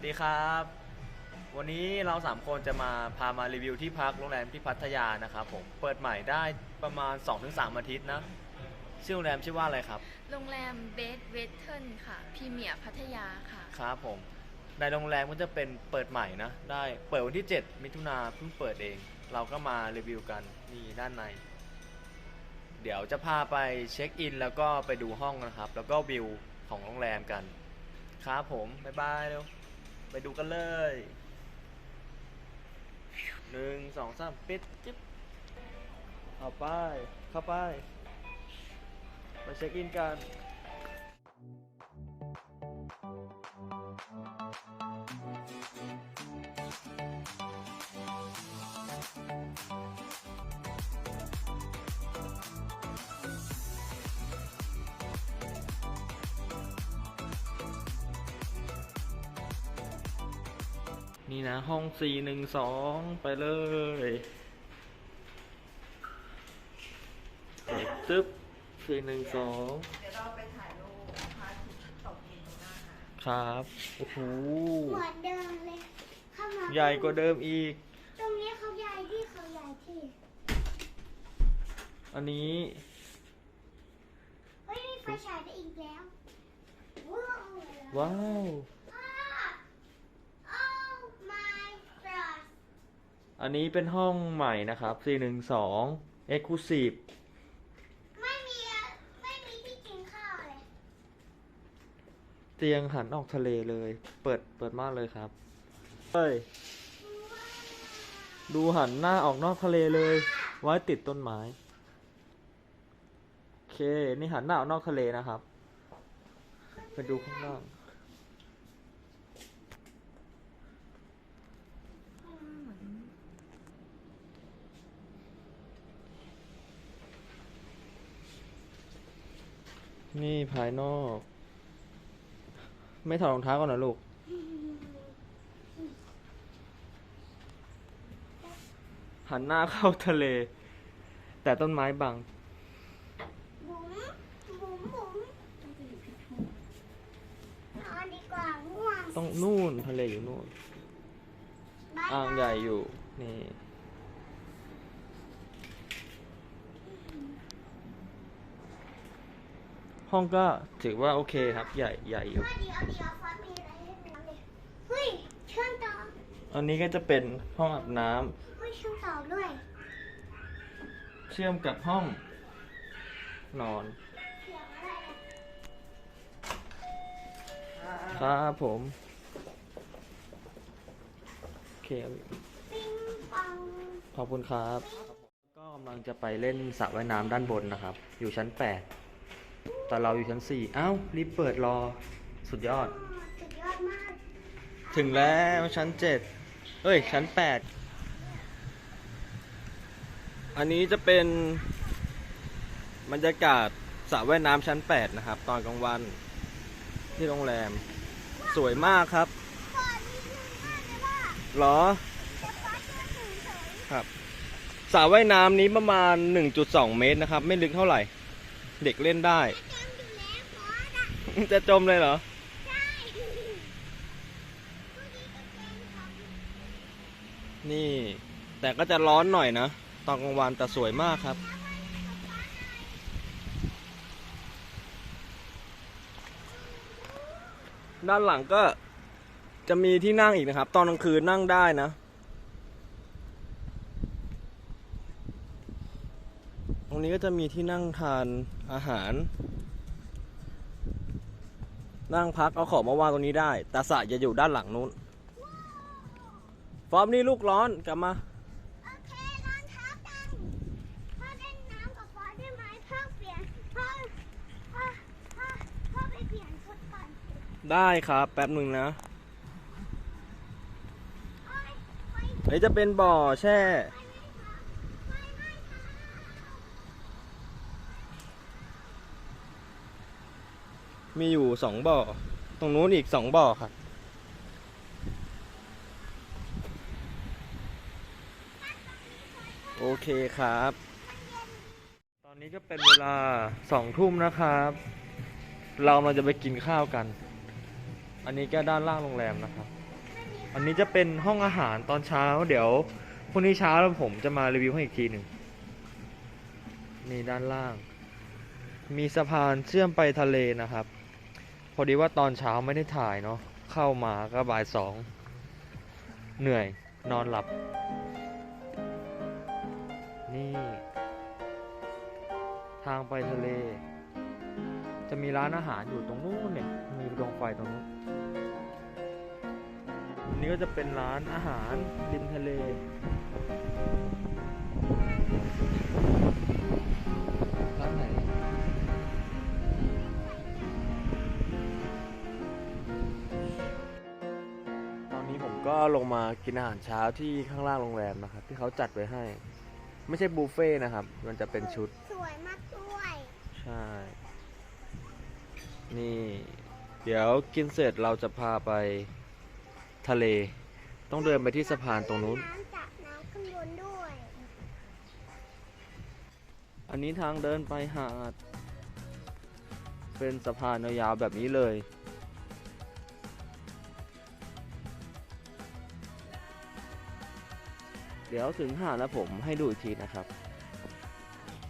สวัสดีครับ วันนี้เราสามคนจะมาพามารีวิวที่พักโรงแรมที่พัทยานะครับผม เปิดใหม่ได้ประมาณ 2-3 อาทิตย์นะ ชื่อโรงแรมชื่อว่าอะไรครับ โรงแรมเบสเวสเทิร์นค่ะพรีเมียร์พัทยาค่ะ ครับผม ในโรงแรมก็จะเป็นเปิดใหม่นะ ได้เปิดวันที่ 7 มิถุนาเพิ่งเปิดเอง เราก็มารีวิวกันนี่ด้านใน เดี๋ยวจะพาไปเช็คอิน แล้วก็ไปดูห้องนะครับ แล้วก็วิวของโรงแรมกัน ครับผม บ๊ายบายเร็ว ไปดูกันเลยหนึ่งสองสามปิดจิ๊บเอาไป เข้าไป ไปเช็คอินกัน นี่นะ ห้อง412ไปเลยเปิดตึ๊บ412เดี๋ยวเราไปถ่ายรูปพระอาทิตย์ตกดินตรงหน้าหาดครับ โอ้โห เหมือนเดิมเลย เข้ามาใหญ่กว่าเดิมอีก ตรงนี้เขาใหญ่ที่เขาใหญ่ที่ อันนี้ เฮ้ยมีไฟฉายได้อีกแล้ว ว้าว ว้าว พ่อ Oh my god อันนี้เป็นห้องใหม่นะครับ 412 Exclusive ไม่มีอะไม่มีที่กินข้าวเลย เตียงหันออกทะเลเลย เปิดเปิดมากเลยครับ เฮ้ย ดูหันหน้าออกนอกทะเลเลย ไว้ติดต้นไม้ โอเค นี่หันหน้าออกนอกทะเลนะครับ ไปดูข้างล่าง นี่ภายนอก ไม่ถอดรองเท้าก่อนนะลูก หันหน้าเข้าทะเล แต่ต้นไม้บัง บุ๋มบุ๋มบุ๋มนอนดีกว่าง่วงต้องนู่นทะเลอยู่นู่น อ่างใหญ่อยู่ นี่ ห้องก็ถือว่าโอเคครับ ใหญ่ใหญ่อยู่ว่าเดี๋ยวเดี๋ยวฟ้ามีอะไรให้ดูเลยเฮ้ยเชื่อมต่ออันนี้ก็จะเป็นห้องอาบน้ำเฮ้ยเชื่อมต่อด้วยเชื่อมกับห้อง นอน เสียงอะไรอะครับผม โอเคครับปิงปองขอบคุณครับ ก็กำลังจะไปเล่นสระว่ายน้ำด้านบนนะครับ อยู่ชั้น 8 แต่เราอยู่ชั้น4เอ้ารีบเปิดรอสุดยอด สุดยอดมาก ถึงแล้วชั้น7เฮ้ย ชั้น8อันนี้จะเป็นบรรยากาศสระว่ายน้ำชั้น8นะครับ ตอนกลางวันที่โรงแรม สวยมากครับขอนิดนึงมากเลยว่าเหรอจะฟ้าจะถึงเฉยครับสระว่ายน้ำนี้ประมาณ 1.2 เมตรนะครับ ไม่ลึกเท่าไหร่ เด็กเล่นได้ จำอยู่แล้วฟอสอะ จะจมเลยเหรอใช่นี่ แต่ก็จะร้อนหน่อยนะ ตอนกลางวันแต่สวยมากครับ ด้านหลังก็จะมีที่นั่งอีกนะครับ ตอนกลางคืนนั่งได้นะ ตรงนี้ก็จะมีที่นั่งทานอาหาร นั่งพักเอาของมาวางตรงนี้ได้แต่สระจะอยู่ด้านหลังนู้น ฟอร์มนี่ลูกร้อนกลับมา โอเครองเท้ากันพ่อเล่นน้ำกับฟอสได้ไหมพ่อเปลี่ยนพ่อพ่อพ่อพ่อไปเปลี่ยนชุดก่อนได้ครับ แป๊บหนึ่งนะพ่อไปไปอันนี้จะเป็นบ่อแช่ ไป มีอยู่สองบ่อ ตรงนู้นอีกสองบ่อครับ โอเคครับ ตอนนี้ก็เป็นเวลาสองทุ่มนะครับ เรามาจะไปกินข้าวกัน อันนี้ก็ด้านล่างโรงแรมนะครับ อันนี้จะเป็นห้องอาหารตอนเช้า เดี๋ยวพรุ่งนี้เช้าแล้วผมจะมารีวิวให้อีกทีหนึ่งนี่ด้านล่าง มีสะพานเชื่อมไปทะเลนะครับ อดีว่าตอนเช้าไม่ได้ถ่ายเนาะเข้ามาก็บ่ายสองเหนื่อยนอนหลับ นี่ ทางไปทะเล จะมีร้านอาหารอยู่ตรงนู้นเนี่ย มีดวงไฟตรงนู้นอันนี้ก็จะเป็นร้านอาหารริมทะเล ก็ลงมากินอาหารเช้าที่ข้างล่างโรงแรมนะครับ ที่เขาจัดไว้ให้ ไม่ใช่บุฟเฟ่ต์นะครับ มันจะเป็นชุด สวยมากด้วยใช่ นี่ เดี๋ยวกินเสร็จเราจะพาไปทะเล ต้องเดินไปที่สะพานตรงนู้นน้ำจากน้ำขึ้นบนด้วยอันนี้ทางเดินไปหาด เป็นสะพานยาวๆแบบนี้เลย เดี๋ยวถึงหาดแล้วผมให้ดูอีกทีนะครับ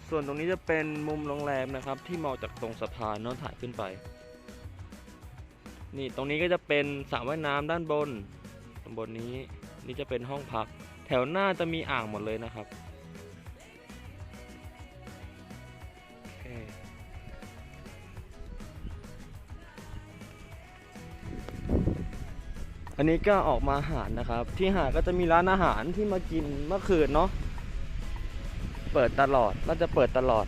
ส่วนตรงนี้จะเป็นมุมโรงแรมนะครับ ที่มองจากตรงสะพานเน้องถ่ายขึ้นไป นี่ตรงนี้ก็จะเป็นสระว่ายน้ำด้านบนตรงบนนี้ นี่จะเป็นห้องพัก แถวหน้าจะมีอ่างหมดเลยนะครับ อันนี้ก็ออกมาหาดนะครับ ที่หาดก็จะมีร้านอาหารที่มากินเมื่อคืนเนาะเปิดตลอดน่าจะเปิดตลอด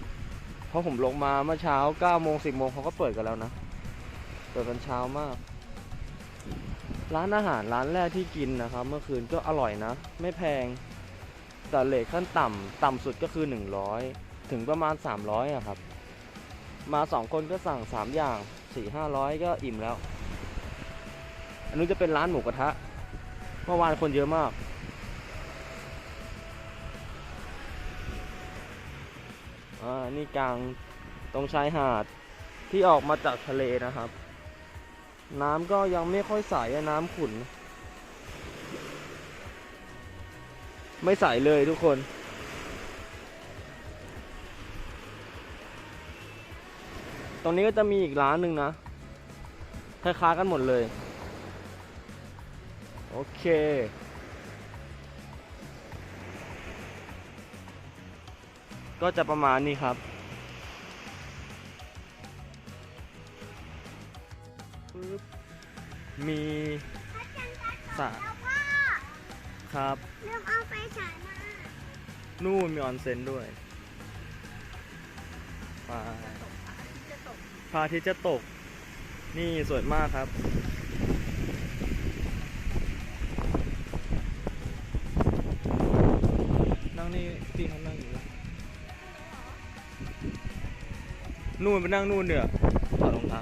เพราะผมลงมาเมื่อเช้า9โมง10โมงเขาก็เปิดกันแล้วนะ เปิดกันเช้ามาก ร้านอาหารร้านแรกที่กินนะครับ เมื่อคืนก็อร่อยนะ ไม่แพงแต่เลทขั้นต่ำต่ำสุดก็คือ 100 ถึงประมาณ 300อะครับ มาสองคนก็สั่ง 3 อย่าง 4 500 ก็อิ่มแล้ว อันนี้จะเป็นร้านหมูกระทะ เมื่อวานคนเยอะมาก อ่า นี่กลางตรงชายหาดที่ออกมาจากทะเลนะครับ น้ำก็ยังไม่ค่อยใสน้ำขุ่น ไม่ใสเลยทุกคนตรงนี้ก็จะมีอีกร้านหนึ่งนะ คล้ายๆกันหมดเลย โอเคก็จะประมาณนี้ครับปึ๊บมีพระจันทร์จะตสระกแล้วพ่อครับลืมเอาไฟฉายมา นู่นมีออนเซ็นด้วยไปพระอาทิตย์จะตก นี่สวยมากครับ นู่นไปนั่งนู่นเดี๋ยวถอดรองเท้า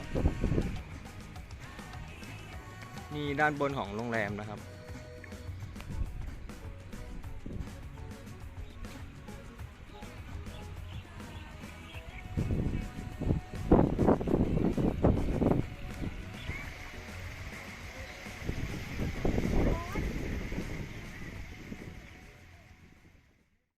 นี่ด้านบนของโรงแรมนะครับ